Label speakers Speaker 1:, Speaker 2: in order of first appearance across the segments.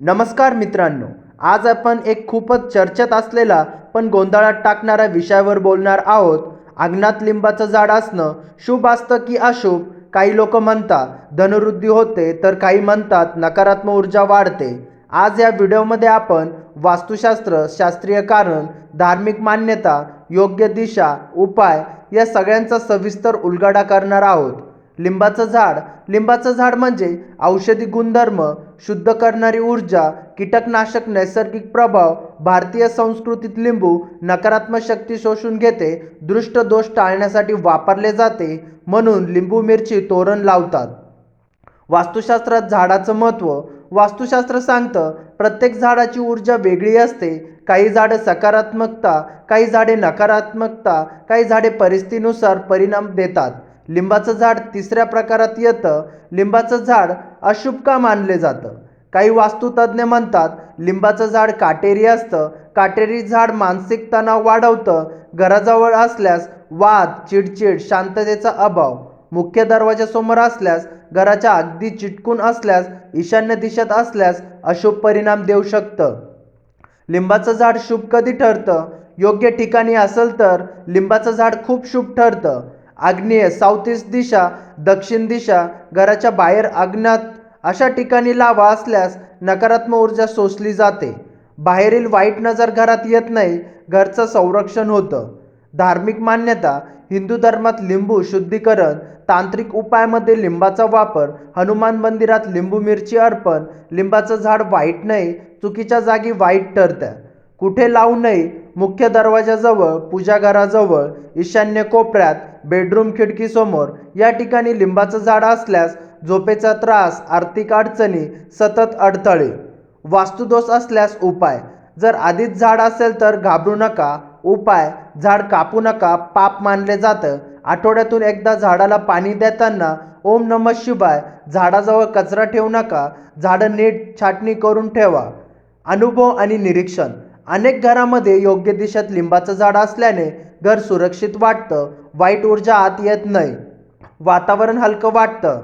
Speaker 1: नमस्कार मित्रांनो आज आपण एक खूपच चर्चेत असलेला पण गोंधळात टाकणाऱ्या विषयावर बोलणार आहोत. अंगणात लिंबाचं झाड असणं शुभ असतं की अशुभ? काही लोक म्हणतात धनवृद्धी होते तर काही म्हणतात नकारात्मक ऊर्जा वाढते. आज या व्हिडिओमध्ये आपण वास्तुशास्त्र शास्त्रीय कारण धार्मिक मान्यता योग्य दिशा उपाय या सगळ्यांचा सविस्तर उलगडा करणार आहोत. लिंबाचं झाड. लिंबाचं झाड म्हणजे औषधी गुणधर्म शुद्ध करणारी ऊर्जा कीटकनाशक नैसर्गिक प्रभाव भारतीय संस्कृतीत लिंबू नकारात्मक शक्ती शोषून घेते दृष्ट दोष टाळण्यासाठी वापरले जाते म्हणून लिंबू मिरची तोरण लावतात. वास्तुशास्त्रात झाडाचं महत्त्व. वास्तुशास्त्र सांगतं प्रत्येक झाडाची ऊर्जा वेगळी असते. काही झाडं सकारात्मकता काही झाडे नकारात्मकता काही झाडे परिस्थितीनुसार परिणाम देतात. लिंबाचं झाड तिसऱ्या प्रकारात येतं. लिंबाचं झाड अशुभ का मानले जातं. काही वास्तुतज्ञ म्हणतात लिंबाचं झाड काटेरी असतं. काटेरी झाड मानसिक तणाव वाढवतं. घराजवळ असल्यास वाद चिडचिड शांततेचा अभाव. मुख्य दरवाजासमोर असल्यास घराच्या अगदी चिटकून असल्यास ईशान्य दिशेत असल्यास अशुभ परिणाम देऊ शकतं. लिंबाचं झाड शुभ कधी ठरतं? योग्य ठिकाणी असेल तर लिंबाचं झाड खूप शुभ ठरतं. आग्नेय साऊथ ईस्ट दिशा दक्षिण दिशा घराच्या बाहेर अज्ञात अशा ठिकाणी लावा असल्यास नकारात्मक ऊर्जा शोषली जाते. बाहेरील वाईट नजर घरात येत नाही घरचं संरक्षण होतं. धार्मिक मान्यता हिंदू धर्मात लिंबू शुद्धीकरण तांत्रिक उपायामध्ये लिंबाचा वापर हनुमान मंदिरात लिंबू मिरची अर्पण लिंबाचं झाड वाईट नाही चुकीच्या जागी वाईट ठरतं. कुठे लावू नये मुख्य दरवाजाजवळ पूजाघराजवळ ईशान्य कोपऱ्यात बेडरूम खिडकीसमोर या ठिकाणी लिंबाचं झाड असल्यास झोपेचा त्रास आर्थिक अडचणी सतत अडथळे. वास्तुदोष असल्यास उपाय. जर आधीच झाड असेल तर घाबरू नका. उपाय झाड कापू नका. पाप मानले जातं. आठवड्यातून एकदा झाडाला पाणी देताना ओम नम शिवाय झाडाजवळ कचरा ठेवू नका. झाडं नीट छाटणी करून ठेवा. अनुभव आणि निरीक्षण. अनेक घरामध्ये योग्य दिशेत लिंबाचं झाड असल्याने घर सुरक्षित वाटतं. वाईट ऊर्जा आत येत नाही. वातावरण हलकं वाटतं.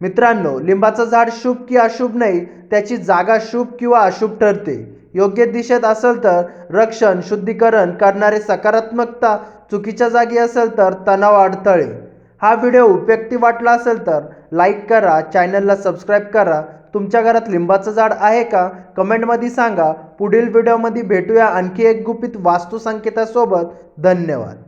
Speaker 1: मित्रांनो लिंबाचं झाड शुभ की अशुभ नाही त्याची जागा शुभ किंवा अशुभ ठरते. योग्य दिशेत असेल तर रक्षण शुद्धीकरण करणारे सकारात्मकता चुकीच्या जागी असेल तर तणाव अडथळे. हा व्हिडिओ उपयुक्ती वाटला असेल तर लाईक करा चॅनलला सबस्क्राईब करा. तुमच्या घरात लिंबाचं झाड आहे का? कमेंटमध्ये सांगा. पुढील व्हिडिओमध्ये भेटूया. आणखी एक गुपित वास्तुसंकेतासोबत. धन्यवाद.